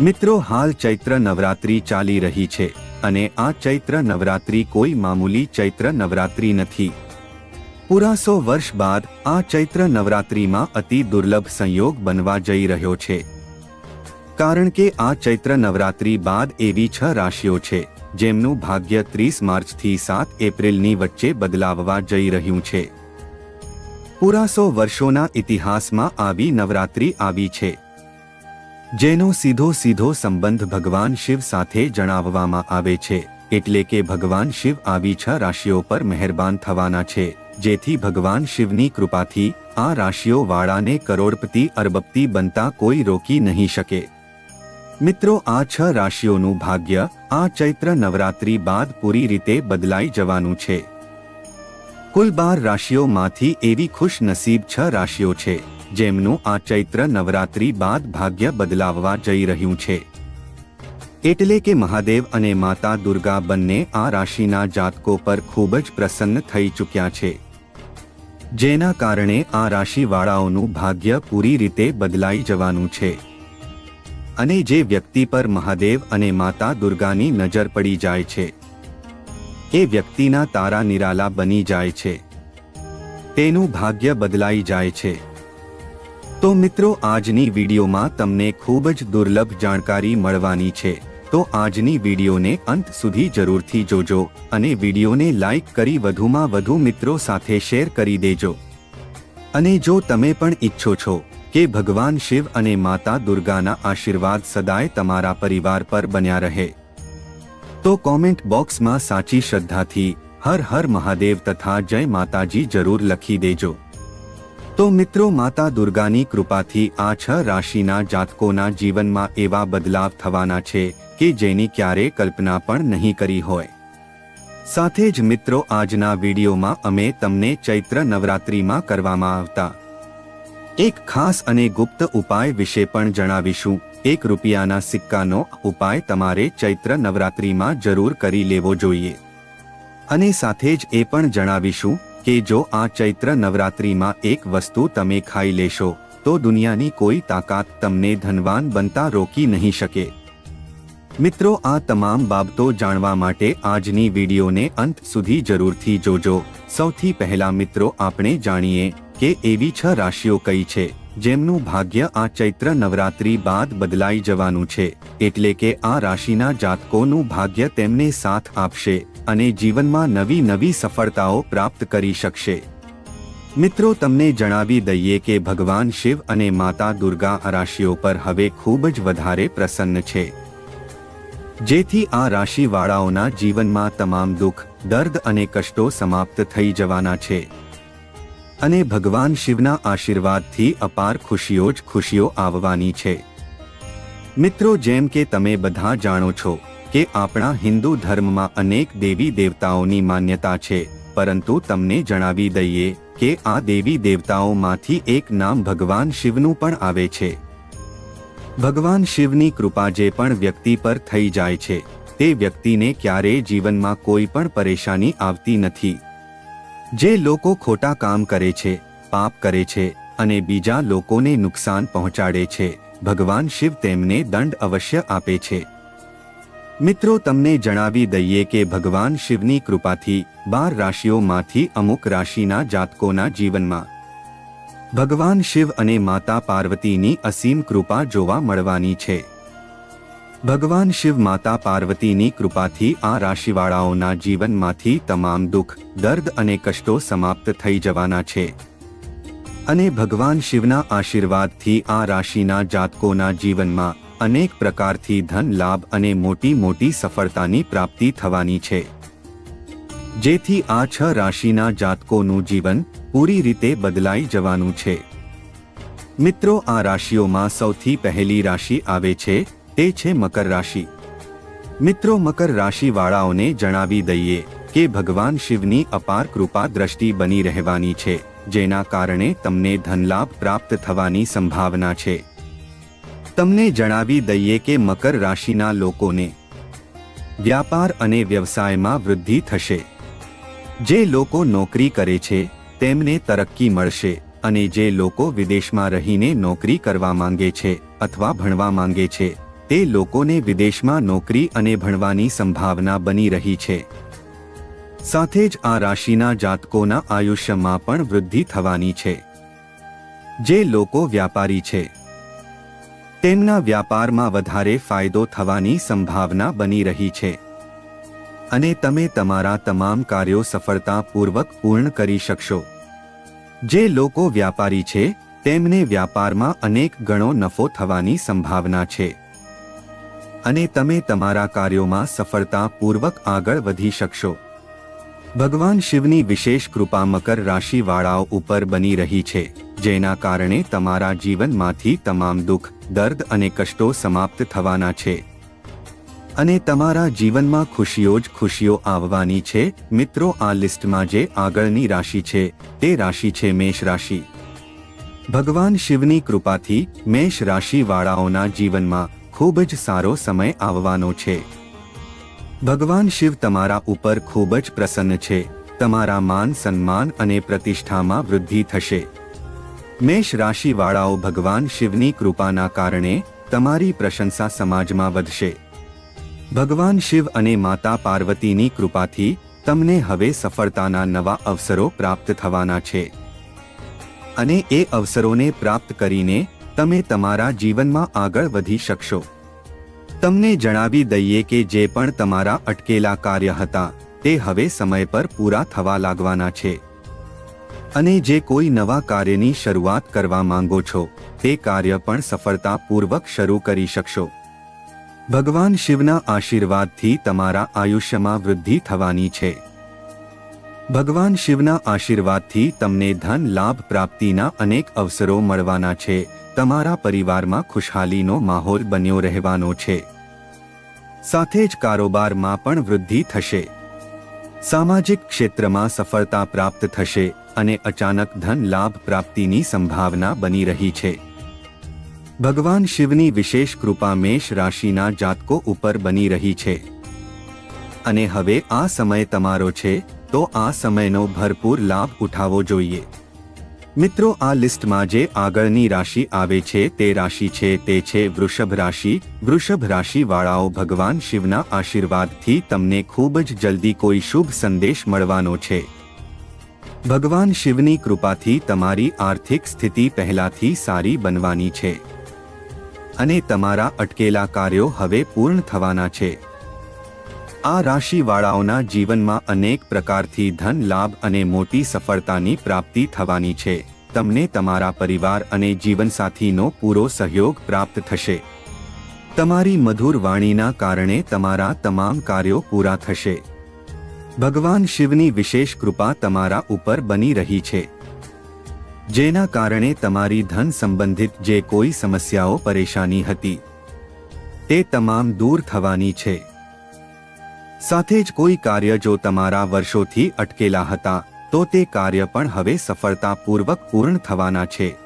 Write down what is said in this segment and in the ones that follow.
મિત્રો, હાલ ચૈત્ર નવરાત્રી ચાલી રહી છે અને આ ચૈત્ર નવરાત્રી કોઈ મામૂલી ચૈત્ર નવરાત્રી નથી. પૂરા સો વર્ષ બાદ આ ચૈત્ર નવરાત્રીમાં અતિ દુર્લભ સંયોગ બનવા જઈ રહ્યો છે. કારણ કે આ ચૈત્ર નવરાત્રી બાદ એવી છ રાશિઓ છે, જેમનું ભાગ્ય ત્રીસ માર્ચથી સાત એપ્રિલની વચ્ચે બદલાવવા જઈ રહ્યું છે. પૂરા સો વર્ષોના ઇતિહાસમાં આવી નવરાત્રી આવી છે. જેનો સીધો સીધો સંબંધ ભગવાન શિવ સાથે જણાવવામાં આવે છે, એટલે કે ભગવાન શિવ આવી છ રાશિઓ પર મહેરબાન થવાના છે, જેથી ભગવાન શિવની કૃપાથી આ રાશિઓ વાળાને કરોડપતિ અરબપતિ બનતા કોઈ રોકી નહીં શકે. મિત્રો, આ છ રાશિઓનું ભાગ્ય આ ચૈત્ર નવરાત્રી બાદ પૂરી રીતે બદલાઈ જવાનું છે. કુલ બાર રાશિઓમાંથી એવી ખુશનસીબ છ રાશિઓ છે. જેમનું આ ચૈત્ર નવરાત્રી બાદ ભાગ્ય બદલાવવા જઈ રહ્યું છે. એટલે કે મહાદેવ અને માતા દુર્ગા બંને આ રાશિના જાતકો પર ખૂબ જ પ્રસન્ન થઈ ચૂક્યા છે. જેના કારણે આ રાશિવાળાઓનું ભાગ્ય પૂરી રીતે બદલાઈ જવાનું છે. અને જે વ્યક્તિ પર મહાદેવ અને માતા દુર્ગાની નજર પડી જાય છે. એ વ્યક્તિના તારા નિરાલા બની જાય છે. તેનું ભાગ્ય બદલાઈ જાય છે. તો મિત્રો, આજની વિડીયોમાં તમને ખૂબ જ દુર્લભ જાણકારી મળવાની છે. તો આજની વિડીયોને અંત સુધી જરૂરથી જોજો અને વિડીયોને લાઈક કરી વધુમાં વધુ મિત્રો સાથે શેર કરી દેજો. અને જો તમે પણ ઈચ્છો છો કે ભગવાન શિવ અને માતા દુર્ગાના આશીર્વાદ સદાય તમારા પરિવાર પર બન્યા રહે, તો કોમેન્ટ બોક્સમાં સાચી શ્રદ્ધાથી હર હર મહાદેવ તથા જય માતાજી જરૂર લખી દેજો. તો મિત્રો માતા દુર્ગાની કૃપાથી આ છ રાશિના જાતકોના જીવનમાં એવા બદલાવ થવાના છે કે જેની ક્યારે કલ્પના પણ નહીં કરી હોય. સાથે જ મિત્રો આજના વિડીયોમાં અમે તમને ચૈત્ર નવરાત્રિમાં કરવામાં આવતા એક ખાસ અને ગુપ્ત ઉપાય વિશે પણ જણાવીશું. એક રૂપિયાના સિક્કાનો ઉપાય તમારે ચૈત્ર નવરાત્રિમાં જરૂર કરી લેવો જોઈએ. અને સાથે જ એ પણ જણાવીશું કે જો આ ચૈત્ર નવરાત્રિમાં એક વસ્તુ તમે ખાઈ લેશો, તો દુનિયાની કોઈ તાકાત તમને ધનવાન બનતા રોકી નહીં શકે. મિત્રો, આ તમામ બાબતો જાણવા માટે આજની વિડીયોને અંત સુધી જરૂરથી જોજો. સૌથી પહેલા મિત્રો, આપણે જાણીએ કે એવી છ રાશિઓ કઈ છે? જેમનું ભાગ્ય આ ચૈત્ર નવરાત્રી બાદ બદલાઈ જવાનું છે, એટલે કે આ રાશિના જાતકોનું ભાગ્ય તેમને સાથ આપશે અને જીવનમાં નવી નવી સફળતાઓ પ્રાપ્ત કરી શકશે. મિત્રો, તમને જણાવી દઈએ કે ભગવાન શિવ અને માતા દુર્ગા આ રાશિઓ પર હવે ખૂબ જ વધારે પ્રસન્ન છે. જેથી આ રાશિવાળાઓના જીવનમાં તમામ દુઃખ, દર્દ અને કષ્ટો સમાપ્ત થઈ જવાના છે. અને ભગવાન શિવના આશીર્વાદથી અપાર ખુશીઓ જ ખુશીઓ આવવાની છે. મિત્રો જેમ કે તમે બધા જાણો છો કે આપણા હિન્દુ ધર્મમાં અનેક દેવી દેવતાઓની માન્યતા છે, પરંતુ તમને જણાવી દઈએ કે આ દેવી દેવતાઓમાંથી એક નામ ભગવાન શિવનું પણ આવે છે. ભગવાન શિવની કૃપા જે પણ વ્યક્તિ પર થઈ જાય છે, તે વ્યક્તિને ક્યારેય જીવનમાં કોઈ પણ પરેશાની આવતી નથી. જે લોકો ખોટા કામ કરે છે, પાપ કરે છે અને બીજા લોકોને નુકસાન પહોંચાડે છે, ભગવાન શિવ તેમને દંડ અવશ્ય આપે છે. મિત્રો, તમને જણાવી દઈએ કે ભગવાન શિવની કૃપાથી બાર રાશિઓમાંથી અમુક રાશિના જાતકોના જીવનમાં ભગવાન શિવ અને માતા પાર્વતીની અસીમ કૃપા જોવા મળવાની છે. ભગવાન શિવ માતા પાર્વતીની કૃપાથી આ રાશિવાળાઓના જીવનમાંથી તમામ દુઃખ, દર્દ અને કષ્ટો સમાપ્ત થઈ જવાના છે. અને ભગવાન શિવના આશીર્વાદથી આ રાશિના જાતકોના જીવનમાં અનેક પ્રકારથી ધન લાભ અને મોટી મોટી સફળતાની પ્રાપ્તિ થવાની છે. જેથી આ છ રાશિના જાતકોનું જીવન પૂરી રીતે બદલાઈ જવાનું છે. મિત્રો, આ રાશિઓમાં સૌથી પહેલી રાશિ આવે છે તે છે મકર રાશિ. મિત્રો, મકર રાશિ વાળાઓને જણાવી દઈએ કે ભગવાન શિવની અપાર કૃપા દ્રષ્ટિ બની રહેવાની છે, જેના કારણે તમને ધનલાભ પ્રાપ્ત થવાની સંભાવના છે. તમને જણાવી દઈએ કે મકર રાશિના લોકોને વ્યાપાર અને વ્યવસાયમાં વૃદ્ધિ થશે. જે લોકો નોકરી કરે છે, તેમને તરક્કી મળશે અને જે લોકો વિદેશમાં રહીને નોકરી કરવા માંગે છે અથવા ભણવા માંગે છે તે લોકોને વિદેશમાં નોકરી અને ભણવાની સંભાવના બની રહી છે. સાથે જ આ રાશિના જાતકોના આયુષ્યમાં પણ વૃદ્ધિ થવાની છે. જે લોકો વ્યાપારી છે. તેમના વ્યાપારમાં વધારે ફાયદો થવાની સંભાવના બની રહી છે. અને તમે તમારા તમામ કાર્યો સફળતાપૂર્વક પૂર્ણ કરી શકશો. જે લોકો વ્યાપારી છે, તેમને વ્યાપારમાં અનેક ગણો નફો થવાની સંભાવના છે. અને તમે તમારા કાર્યોમાં સફળતાપૂર્વક આગળ વધી શકશો. ભગવાન શિવની વિશેષ કૃપા મકર રાશિવાળાઓ ઉપર બની રહી છે, જેના કારણે તમારા જીવનમાંથી તમામ દુઃખ, દર્દ અને કષ્ટો સમાપ્ત થવાના છે. અને તમારા જીવનમાં ખુશીઓ જ ખુશીઓ આવવાની છે. મિત્રો, આ લિસ્ટમાં જે આગળની રાશિ છે, તે રાશિ છે મેષ રાશિ. ભગવાન શિવની કૃપાથી મેષ રાશિવાળાઓના જીવનમાં ખૂબ જ સારો સમય આવવાનો છે. ભગવાન શિવ તમારા ઉપર ખૂબ જ પ્રસન્ન છે. તમારા માન સન્માન અને પ્રતિષ્ઠામાં વૃદ્ધિ થશે. મેષ રાશિવાળાઓ ભગવાન શિવની કૃપાના કારણે તમારી પ્રશંસા સમાજમાં વધશે. ભગવાન શિવ અને માતા પાર્વતીની કૃપાથી તમને હવે સફળતાના નવા અવસરો પ્રાપ્ત થવાના છે. અને એ અવસરોને પ્રાપ્ત કરીને તમે તમારા જીવનમાં આગળ વધી શકશો. તમને જણાવી દઈએ કે જે પણ તમારા અટકેલા કાર્ય હતા, તે હવે સમય પર પૂરા થવા લાગવાના છે. અને જે કોઈ નવા કાર્યની શરૂઆત કરવા માંગો છો, તે કાર્ય પણ સફળતાપૂર્વક શરૂ કરી શકશો. ભગવાન શિવના આશીર્વાદથી તમારા આયુષ્યમાં વૃદ્ધિ થવાની છે. ભગવાન શિવના આશીર્વાદથી તમને ધન, લાભ પ્રાપ્તિના અનેક અવસરો મળવાના છે. તમારા પરિવારમાં ખુશહાલીનો માહોલ બન્યો રહેવાનો છે. સાથે જ કારોબારમાં પણ વૃદ્ધિ થશે. સામાજિક ક્ષેત્રમાં સફળતા પ્રાપ્ત થશે અને અચાનક ધન, લાભ પ્રાપ્તિની સંભાવના બની રહી છે. ભગવાન શિવની વિશેષ કૃપા મેષ રાશિના જાતકો ઉપર બની રહી છે. અને હવે આ સમય તમારો છે તો આ સમયનો ભરપૂર લાભ ઉઠાવવો જોઈએ. મિત્રો, આ લિસ્ટમાં જે આગળની રાશિ આવે છે તે રાશિ છે, તે છે વૃષભ રાશિ. વૃષભ રાશિવાળાઓ ભગવાન શિવના આશીર્વાદથી તમને ખૂબ જ જલ્દી કોઈ શુભ સંદેશ મળવાનો છે. ભગવાન શિવની કૃપાથી તમારી આર્થિક સ્થિતિ પહેલાથી સારી બનવાની છે. અને તમારા અટકેલા કાર્યો હવે પૂર્ણ થવાના છે. આ રાશિવાળાઓના જીવનમાં અનેક પ્રકારથી ધન લાભ અને મોટી સફળતાની પ્રાપ્તિ થવાની છે. તમને તમારા પરિવાર અને જીવનસાથીનો પૂરો સહયોગ પ્રાપ્ત થશે. તમારી મધુર વાણીના કારણે તમારા તમામ કાર્યો પૂરા થશે. ભગવાન શિવની વિશેષ કૃપા તમારા ઉપર બની રહી છે. જેના કારણે તમારી ધન સંબંધિત જે કોઈ સમસ્યાઓ પરેશાની હતી, તે તમામ દૂર થવાની છે. સાથે જ કોઈ કાર્ય જો તમારા વર્ષોથી અટકેલા હતા, તો તે કાર્ય પણ હવે સફળતાપૂર્વક પૂર્ણ થવાના છે.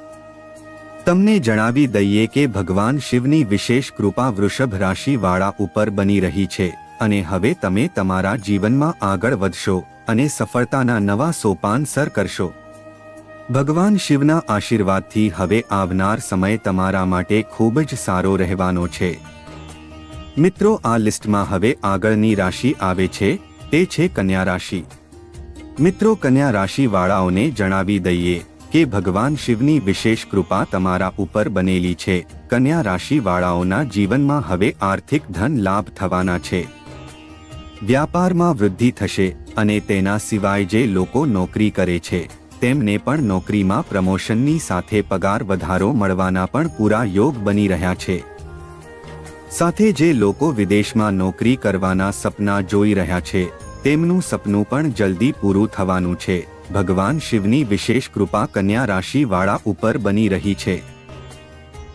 તમને જણાવી દઈએ કે ભગવાન શિવની વિશેષ કૃપા વૃષભ રાશિવાળા ઉપર બની રહી છે અને હવે તમે તમારા જીવનમાં આગળ વધશો અને સફળતાના નવા સોપાન સર કરશો. ભગવાન શિવના આશીર્વાદથી હવે આવનાર સમય તમારા માટે ખૂબ જ સારો રહેવાનો છે. મિત્રો, આ લિસ્ટમાં હવે આગળની રાશિ આવે છે, તે છે કન્યા રાશિ. મિત્રો, કન્યા રાશિવાળાઓને જણાવી દઈએ કે ભગવાન શિવની વિશેષ કૃપા તમારા ઉપર બનેલી છે. કન્યા રાશિવાળાઓના જીવનમાં હવે આર્થિક ધન લાભ થવાના છે. વ્યાપારમાં વૃદ્ધિ થશે અને તેના સિવાય જે લોકો નોકરી કરે છે, તેમને પણ નોકરીમાં પ્રમોશનની સાથે પગાર વધારો મળવાના પણ પૂરા યોગ બની રહ્યા છે. સાથે જે લોકો વિદેશમાં નોકરી કરવાના સપના જોઈ રહ્યા છે, તેમનું સપનું પણ જલ્દી પૂરું થવાનું છે. ભગવાન શિવની વિશેષ કૃપા કન્યા રાશિવાળા ઉપર બની રહી છે.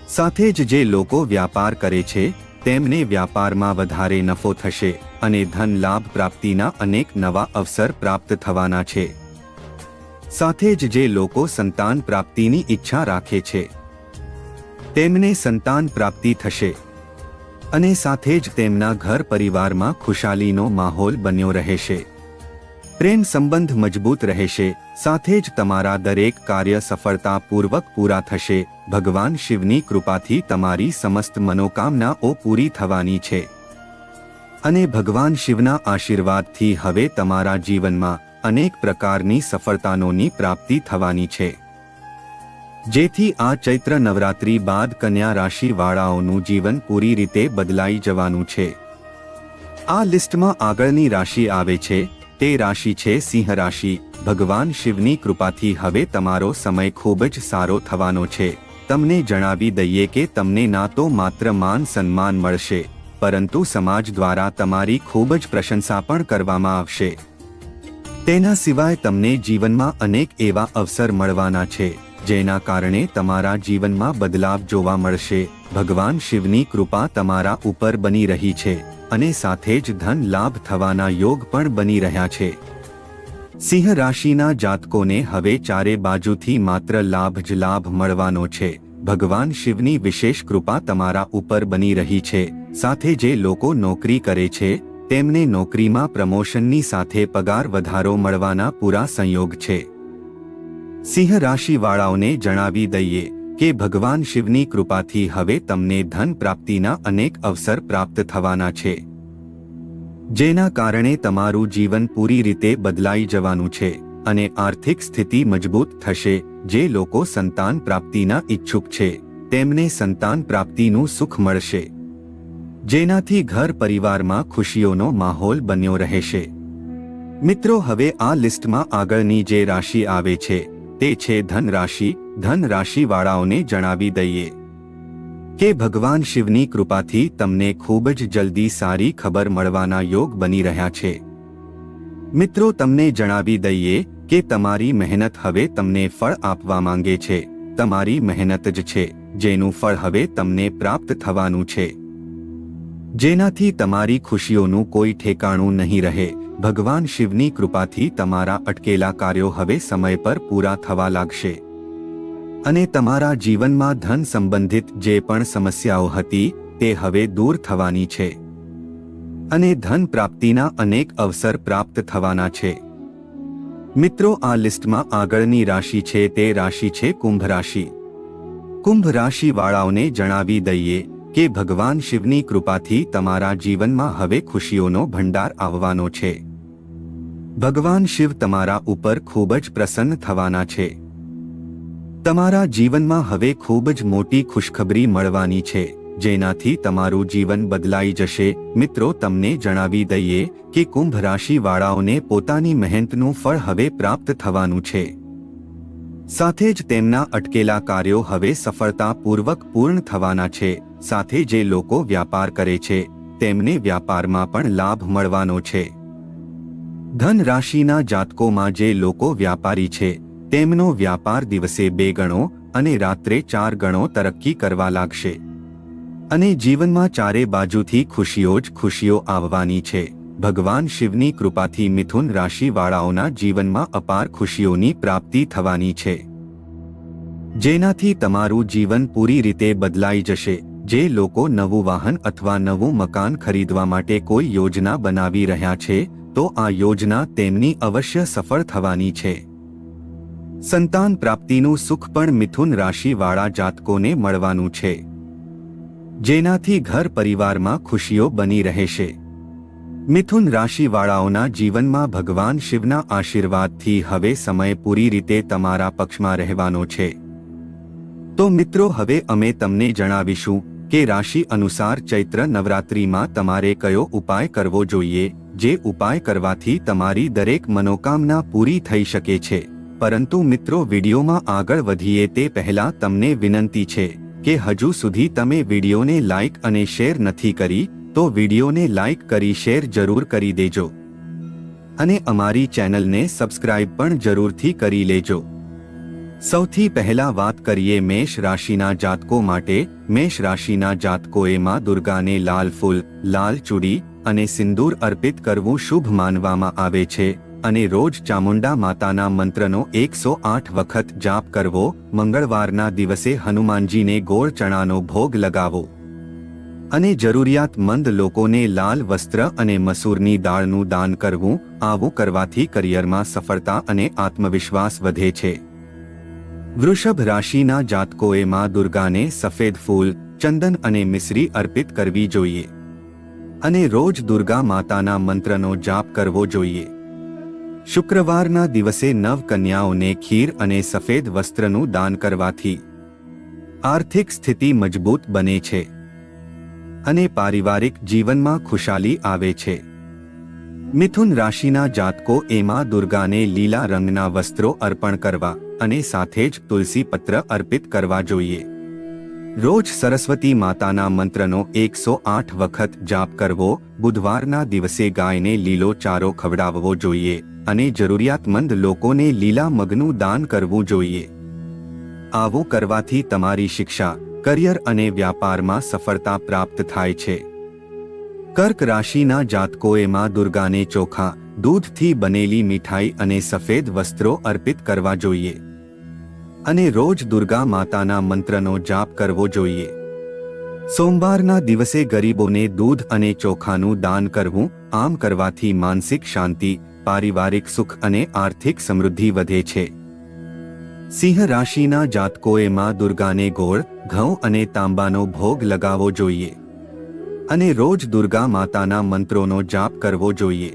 સાથે જ જે લોકો વ્યાપાર કરે છે, તેમને વ્યાપારમાં વધારે નફો થશે અને ધન લાભ પ્રાપ્તિના અનેક નવા અવસર પ્રાપ્ત થવાના છે. સાથે જ જે લોકો સંતાન પ્રાપ્તિની ઈચ્છા રાખે છે, તેમને સંતાન પ્રાપ્તિ થશે. અને સાથે જ તેમના ઘર પરિવારમાં ખુશાલીનો માહોલ બન્યો રહેશે. પ્રેમ સંબંધ મજબૂત રહેશે, સાથે જ તમારા દરેક કાર્ય સફળતાપૂર્વક પૂરા થશે. ભગવાન શિવની કૃપાથી તમારી સમસ્ત મનોકામનાઓ પૂરી થવાની છે. અને ભગવાન શિવના આશીર્વાદથી હવે તમારા જીવનમાં અનેક પ્રકારની સફળતાનોની પ્રાપ્તિ થવાની છે. જેથી આ ચૈત્ર નવરાત્રી બાદ કન્યા રાશિવાળાઓનું જીવન પૂરી રીતે બદલાઈ જવાનું છે. આ લિસ્ટમાં આગળની રાશિ આવે છે, તે રાશિ છે સિંહ રાશિ. ભગવાન શિવની કૃપાથી હવે તમારો સમય ખૂબ જ સારો થવાનો છે. તમને જણાવી દઈએ કે તમને ના તો માત્ર માન સન્માન મળશે, પરંતુ સમાજ દ્વારા તમારી ખૂબ જ પ્રશંસા પણ કરવામાં આવશે. તેના સિવાય તમને જીવનમાં અનેક એવા અવસર મળવાના છે. જેના કારણે તમારા જીવનમાં બદલાવ જોવા મળશે. ભગવાન શિવની કૃપા તમારા ઉપર બની રહી છે અને સાથે જ ધન લાભ થવાના યોગ પણ બની રહ્યા છે. સિંહ રાશિના જાતકોને હવે ચારે બાજુથી માત્ર લાભ જ લાભ મળવાનો છે. ભગવાન શિવની વિશેષ કૃપા તમારા ઉપર બની રહી છે. સાથે જે લોકો નોકરી કરે છે, તેમને નોકરીમાં પ્રમોશનની સાથે પગાર વધારો મળવાના પૂરા સંયોગ છે. સિંહ રાશિવાળાઓને જણાવી દઈએ કે ભગવાન શિવની કૃપાથી હવે તમને ધન પ્રાપ્તિના અનેક અવસર પ્રાપ્ત થવાના છે. જેના કારણે તમારું જીવન પૂરી રીતે બદલાઈ જવાનું છે અને આર્થિક સ્થિતિ મજબૂત થશે, જે લોકો સંતાન પ્રાપ્તિના ઈચ્છુક છે, તેમને સંતાન પ્રાપ્તિનું સુખ મળશે. જેનાથી ઘર પરિવારમાં ખુશીઓનો માહોલ બન્યો રહેશે. મિત્રો, હવે આ લિસ્ટમાં આગળની જે રાશિ આવે છે તે છે ધન રાશિ ધન રાશિવાળાઓને જણાવી દઈએ. કે ભગવાન શિવની કૃપાથી તમને ખૂબ જ જલ્દી સારી ખબર મળવાના યોગ બની રહ્યા છે. મિત્રો, તમને જણાવી દઈએ કે તમારી મહેનત હવે તમને ફળ આપવા માંગે છે. તમારી મહેનત જ છે. જેનું ફળ હવે તમને પ્રાપ્ત થવાનું છે. જેનાથી તમારી ખુશીઓનું કોઈ ઠેકાણું નહીં રહે. ભગવાન શિવની કૃપાથી તમારા અટકેલા કાર્યો હવે સમય પર પૂરા થવા લાગશે. અને તમારા જીવનમાં ધન સંબંધિત જે પણ સમસ્યાઓ હતી, તે હવે દૂર થવાની છે. અને ધન પ્રાપ્તિના અનેક અવસર પ્રાપ્ત થવાના છે. મિત્રો, આ લિસ્ટમાં આગળની રાશિ છે તે રાશિ છે કુંભ રાશિ. કુંભ રાશિવાળાઓને જણાવી દઈએ કે ભગવાન શિવની કૃપાથી તમારા જીવનમાં હવે ખુશીઓનો ભંડાર આવવાનો છે. ભગવાન શિવ તમારા ઉપર ખૂબ જ પ્રસન્ન થવાના છે. તમારા જીવનમાં હવે ખૂબ જ મોટી ખુશખબરી મળવાની છે, જેનાથી તમારું જીવન બદલાઈ જશે. મિત્રો, તમને જણાવી દઈએ કે કુંભ રાશિવાળાઓને પોતાની મહેનતનું ફળ હવે પ્રાપ્ત થવાનું છે. સાથે જ તેમના અટકેલા કાર્યો હવે સફળતાપૂર્વક પૂર્ણ થવાના છે. સાથે જે લોકો વ્યાપાર કરે છે, તેમને વ્યાપારમાં પણ લાભ મળવાનો છે. ધન રાશિના જાતકોમાં જે લોકો વ્યાપારી છે, તેમનો વ્યાપાર દિવસે બે ગણો અને રાત્રે ચાર ગણો તરક્કી કરવા લાગશે. અને જીવનમાં ચારે બાજુથી ખુશીઓ જ ખુશીઓ આવવાની છે. ભગવાન શિવની કૃપાથી મિથુન રાશિવાળાઓના જીવનમાં અપાર ખુશીઓની પ્રાપ્તિ થવાની છે. જેનાથી તમારું જીવન પૂરી રીતે બદલાઈ જશે. જે લોકો નવું વાહન અથવા નવું મકાન ખરીદવા માટે કોઈ યોજના બનાવી રહ્યા છે, તો આ યોજના તેમની અવશ્ય સફળ થવાની છે. સંતાન પ્રાપ્તિનું સુખ પણ મિથુન રાશિવાળા જાતકોને મળવાનું છે. જેનાથી ઘર પરિવારમાં ખુશીઓ બની રહેશે. મિથુન રાશિવાળાઓના જીવનમાં ભગવાન શિવના આશીર્વાદથી હવે સમય પૂરી રીતે તમારા પક્ષમાં રહેવાનો છે. તો મિત્રો, હવે અમે તમને જણાવીશું કે રાશિ અનુસાર ચૈત્ર નવરાત્રિમાં તમારે કયો ઉપાય કરવો જોઈએ, જે ઉપાય કરવાથી તમારી દરેક મનોકામના પૂરી થઈ શકે છે. પરંતુ મિત્રો, વિડીયોમાં આગળ વધીએ તે પહેલા તમને વિનંતી છે કે હજુ સુધી તમે વિડીયોને લાઇક અને શેર નથી કરી તો વિડીયોને લાઇક કરી શેર જરૂર કરી દેજો. અને અમારી ચેનલને સબસ્ક્રાઇબ પણ જરૂરથી કરી લેજો. સૌથી પહેલા વાત કરીએ મેષ રાશિના જાતકો માટે. મેષ રાશિના જાતકોએ માં દુર્ગાને લાલ ફૂલ, લાલ ચૂડી અને સિંદૂર અર્પિત કરવું શુભ માનવામાં આવે છે. અને રોજ ચામુંડા માતાના મંત્રનો એકસો આઠ વખત જાપ કરવો. મંગળવારના દિવસે હનુમાનજીને ગોળ ચણાનો ભોગ લગાવો. અને જરૂરિયાતમંદ લોકોને લાલ વસ્ત્ર અને મસૂરની દાળનું દાન કરવું, આવું કરવાથી કરિયરમાં સફળતા અને આત્મવિશ્વાસ વધે છે. વૃષભ રાશિના જાતકોએ માં દુર્ગાને સફેદ ફૂલ, ચંદન અને મિશ્રી અર્પિત કરવી જોઈએ. અને રોજ દુર્ગા માતાના મંત્રનો જાપ કરવો જોઈએ. શુક્રવારના દિવસે નવ કન્યાઓને ખીર અને સફેદ વસ્ત્રનું દાન કરવાથી આર્થિક સ્થિતિ મજબૂત બને છે. અને પારિવારિક જીવનમાં ખુશાલી આવે છે. મિથુન રાશિના જાતકો એમાં દુર્ગાને લીલા રંગના વસ્ત્રો અર્પણ કરવા અને સાથે જ તુલસી પત્ર અર્પિત કરવા જોઈએ. રોજ સરસ્વતી માતાના મંત્રનો એકસો આઠ વખત જાપ કરવો, બુધવારના દિવસે ગાયને લીલો ચારો ખવડાવવો જોઈએ અને જરૂરિયાતમંદ લોકોને લીલા મગનું દાન કરવું જોઈએ. આવું કરવાથી તમારી શિક્ષા કરિયર અને વ્યાપારમાં સફળતા પ્રાપ્ત થાય છે. કર્ક રાશિના જાતકોએમાં દુર્ગાને ચોખા, દૂધથી બનેલી મીઠાઈ અને સફેદ વસ્ત્રો અર્પિત કરવા જોઈએ. અને રોજ દુર્ગા માતાના મંત્રનો જાપ કરવો જોઈએ. સોમવારના દિવસે ગરીબોને દૂધ અને ચોખાનું દાન કરવું, આમ કરવાથી માનસિક શાંતિ, પારિવારિક સુખ અને આર્થિક સમૃદ્ધિ વધે છે. સિંહ રાશિના જાતકોએમાં દુર્ગાને ગોળ ઘઉં અને તાંબાનો ભોગ લગાવવો જોઈએ અને રોજ દુર્ગા માતાના મંત્રોનો જાપ કરવો જોઈએ.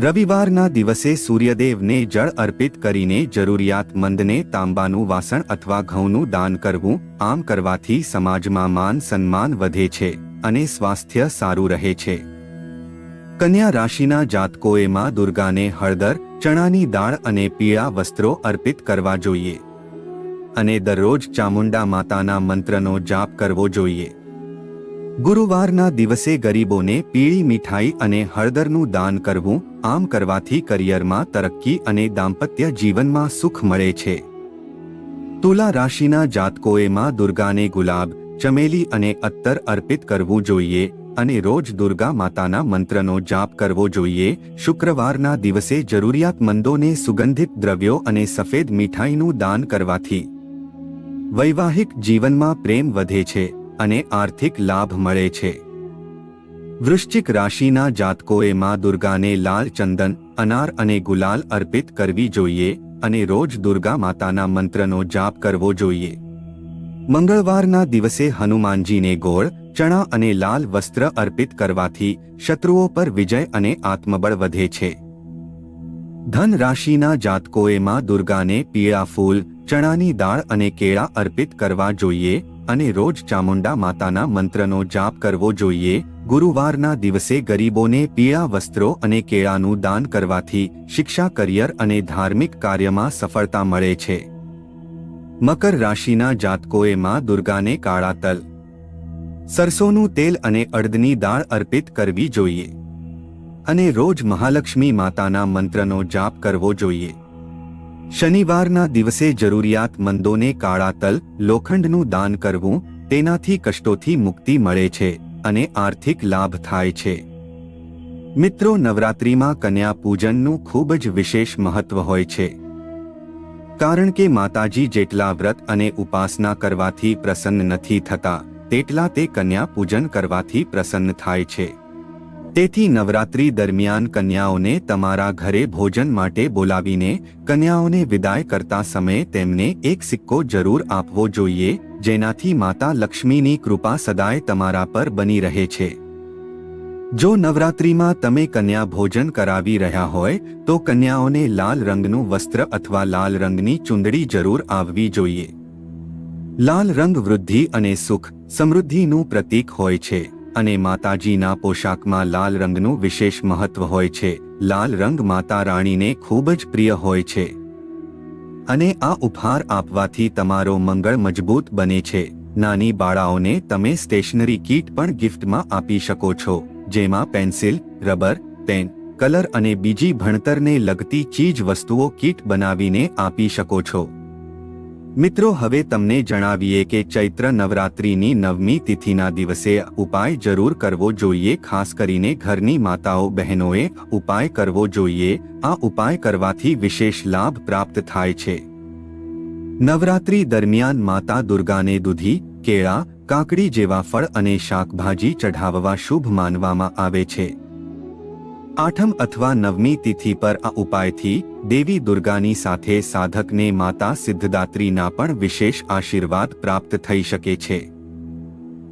રવિવારના દિવસે સૂર્યદેવને જળ અર્પિત કરીને જરૂરિયાતમંદને તાંબાનું વાસણ અથવા ઘઉંનું દાન કરવું આમ કરવાથી સમાજમાં માન સન્માન વધે છે અને સ્વાસ્થ્ય સારું રહે છે. કન્યા રાશિના જાતકોએ માં દુર્ગાને હળદર, ચણાની દાળ અને પીળા વસ્ત્રો અર્પિત કરવા જોઈએ. અને દરરોજ ચામુંડા માતાના મંત્રનો જાપ કરવો જોઈએ. ગુરુવારના દિવસે ગરીબોને પીળી મીઠાઈ અને હળદરનું દાન કરવું, આમ કરવાથી કરિયરમાં તરક્કી અને દાંપત્ય જીવનમાં સુખ મળે છે. તુલા રાશિના જાતકોએ માં દુર્ગાને ગુલાબ, ચમેલી અને અત્તર અર્પિત કરવું જોઈએ અને રોજ દુર્ગા માતાના મંત્રનો જાપ કરવો જોઈએ. શુક્રવારના દિવસે જરૂરિયાતમંદોને સુગંધિત દ્રવ્યો અને સફેદ મીઠાઈનું દાન કરવાથી વૈવાહિક જીવનમાં પ્રેમ વધે છે અને આર્થિક લાભ મળે છે. વૃશ્ચિક રાશિના જાતકોએ માં દુર્ગાને લાલ ચંદન, અનાર અને ગુલાલ અર્પિત કરવી જોઈએ અને રોજ દુર્ગા માતાના મંત્રનો જાપ કરવો જોઈએ. મંગળવારના દિવસે હનુમાનજીને ગોળ, ચણા અને લાલ વસ્ત્ર અર્પિત કરવાથી શત્રુઓ પર વિજય અને આત્મબળ વધે છે. ધન રાશિના જાતકોએ માં દુર્ગાને પીળા ફૂલ ચણાની દાળ અને કેળા અર્પિત કરવા જોઈએ અને રોજ ચામુંડા માતાના મંત્રનો જાપ કરવો જોઈએ. ગુરુવારના દિવસે ગરીબોને પીળા વસ્ત્રો અને કેળાનું દાન કરવાથી શિક્ષા, કરિયર અને ધાર્મિક કાર્યમાં સફળતા મળે છે. મકર રાશિના જાતકોએ માં દુર્ગાને કાળા તલ, સરસોનું તેલ અને અડદની દાળ અર્પિત કરવી જોઈએ અને રોજ મહાલક્ષ્મી માતાના મંત્રનો જાપ કરવો જોઈએ. શનિવારના દિવસે જરૂરિયાતમંદોને કાળા તલ, લોખંડનું દાન કરવું, તેનાથી કષ્ટોથી મુક્તિ મળે છે અને આર્થિક લાભ થાય છે. મિત્રો, નવરાત્રિમાં કન્યા પૂજનનું ખૂબ જ વિશેષ મહત્વ હોય છે. કારણ કે માતાજી જેટલા વ્રત અને ઉપાસના કરવાથી પ્રસન્ન નથી થતા, તેટલા તે કન્યા પૂજન કરવાથી પ્રસન્ન થાય છે. તેથી નવરાત્રી દરમિયાન કન્યાઓને તમારા ઘરે ભોજન માટે બોલાવીને કન્યાઓને વિદાય કરતા સમયે તેમને એક સિક્કો જરૂર આપવો જોઈએ, જેનાથી માતા લક્ષ્મીની કૃપા સદાય તમારા પર બની રહે છે. જો નવરાત્રીમાં તમે કન્યા ભોજન કરાવી રહ્યા હોય, તો કન્યાઓને લાલ રંગનું વસ્ત્ર અથવા લાલ રંગની ચુંદડી જરૂર આવવી જોઈએ. લાલ રંગ વૃદ્ધિ અને સુખ, સમૃદ્ધિનું પ્રતીક હોય છે. અને માતાજીના પોશાકમાં લાલ રંગનું વિશેષ મહત્વ હોય છે. લાલ રંગ માતા રાણીને ખૂબ જ પ્રિય હોય છે. અને આ ઉપહાર આપવાથી તમારો મંગળ મજબૂત બને છે. નાની બાળાઓને તમે સ્ટેશનરી કીટ પણ ગિફ્ટમાં આપી શકો છો. જેમાં પેન્સિલ, રબર, પેન, કલર અને બીજી ભણતરને લગતી ચીજ વસ્તુઓ કીટ બનાવીને આપી શકો છો. મિત્રો, હવે તમને જણાવીએ કે ચૈત્ર નવરાત્રિની નવમી તિથિના દિવસે ઉપાય જરૂર કરવો જોઈએ, ખાસ કરીને ઘરની માતાઓ બહેનોએ ઉપાય કરવો જોઈએ. આ ઉપાય કરવાથી વિશેષ લાભ પ્રાપ્ત થાય છે. નવરાત્રિ દરમિયાન માતા દુર્ગાને દૂધી, કેળા, કાકડી જેવા ફળ અને શાકભાજી ચઢાવવા શુભ માનવામાં આવે છે. આઠમ અથવા નવમી તિથિ પર આ ઉપાયથી દેવી દુર્ગાની સાથે સાધકને માતા સિદ્ધદાત્રીના પણ વિશેષ આશીર્વાદ પ્રાપ્ત થઈ શકે છે.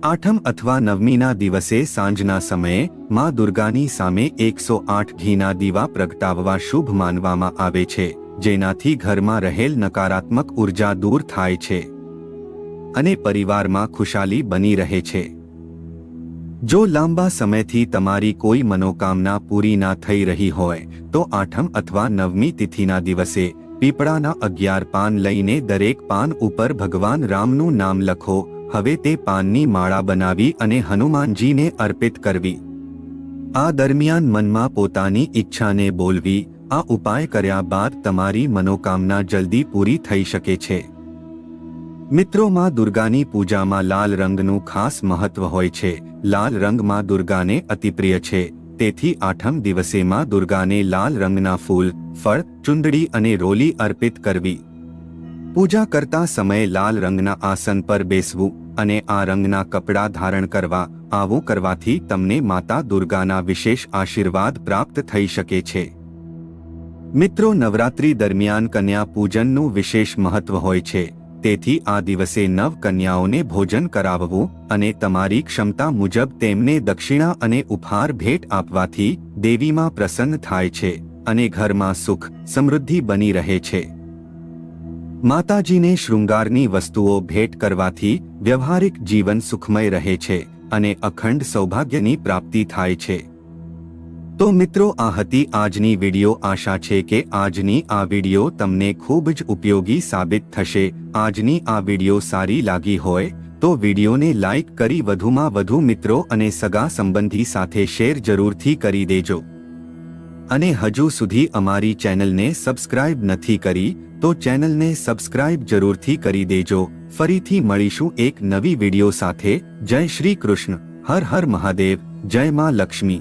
આઠમ અથવા નવમીના દિવસે સાંજના સમયે મા દુર્ગાની સામે એકસો આઠ ઘીના દીવા પ્રગટાવવા શુભ માનવામાં આવે છે, જેનાથી ઘરમાં રહેલ નકારાત્મક ઊર્જા દૂર થાય છે અને પરિવારમાં ખુશાલી બની રહે છે. જો લાંબા સમયથી તમારી કોઈ મનોકામના પૂરી ના થઈ રહી હોય, તો આઠમ અથવા નવમી તિથિના દિવસે પીપળાના અગિયાર પાન લઈને દરેક પાન ઉપર ભગવાન રામનું નામ લખો, હવે તે પાનની માળા બનાવી અને હનુમાનજીને અર્પિત કરવી. આ દરમિયાન મનમાં પોતાની ઈચ્છાને બોલવી, આ ઉપાય કર્યા બાદ તમારી મનોકામના જલ્દી પૂરી થઈ શકે છે. મિત્રોમાં દુર્ગાની પૂજામાં લાલ રંગનું ખાસ મહત્વ હોય છે. લાલ રંગમાં દુર્ગાને અતિપ્રિય છે. તેથી આઠમ દિવસે માં દુર્ગાને લાલ રંગના ફૂલ, ફળ, ચુંદડી અને રોલી અર્પિત કરવી. પૂજા કરતા સમયે લાલ રંગના આસન પર બેસવું અને આ રંગના કપડાં ધારણ કરવા, આવું કરવાથી તમને માતા દુર્ગાના વિશેષ આશીર્વાદ પ્રાપ્ત થઈ શકે છે. મિત્રો નવરાત્રી દરમિયાન કન્યા પૂજનનું વિશેષ મહત્વ હોય છે. તેથી આ દિવસે નવ કન્યાઓને ભોજન કરાવવું અને તમારી ક્ષમતા મુજબ તેમને દક્ષિણા અને ઉપહાર ભેટ આપવાથી દેવીમાં પ્રસન્ન થાય છે અને ઘરમાં સુખ, સમૃદ્ધિ બની રહે છે. માતાજીને શૃંગારની વસ્તુઓ ભેટ કરવાથી વ્યવહારિક જીવન સુખમય રહે છે અને અખંડ સૌભાગ્યની પ્રાપ્તિ થાય છે. તો મિત્રો, આ હતી આજની વિડિયો. આશા છે કે આજની આ વિડિયો તમને ખૂબ જ ઉપયોગી સાબિત થશે. આજની આ વીડિયો સારી લાગી હોય, તો વિડિયોને લાઇક કરી વધુમાં વધુ મિત્રો અને સગા સંબંધી સાથે શેર જરૂરથી કરી દેજો. અને હજુ સુધી અમારી ચેનલને સબસ્ક્રાઇબ નથી કરી, તો ચેનલને સબસ્ક્રાઇબ જરૂરથી કરી દેજો. ફરીથી મળીશું એક નવી વીડિયો સાથે. જય શ્રી કૃષ્ણ. હર હર મહાદેવ. જય માં લક્ષ્મી.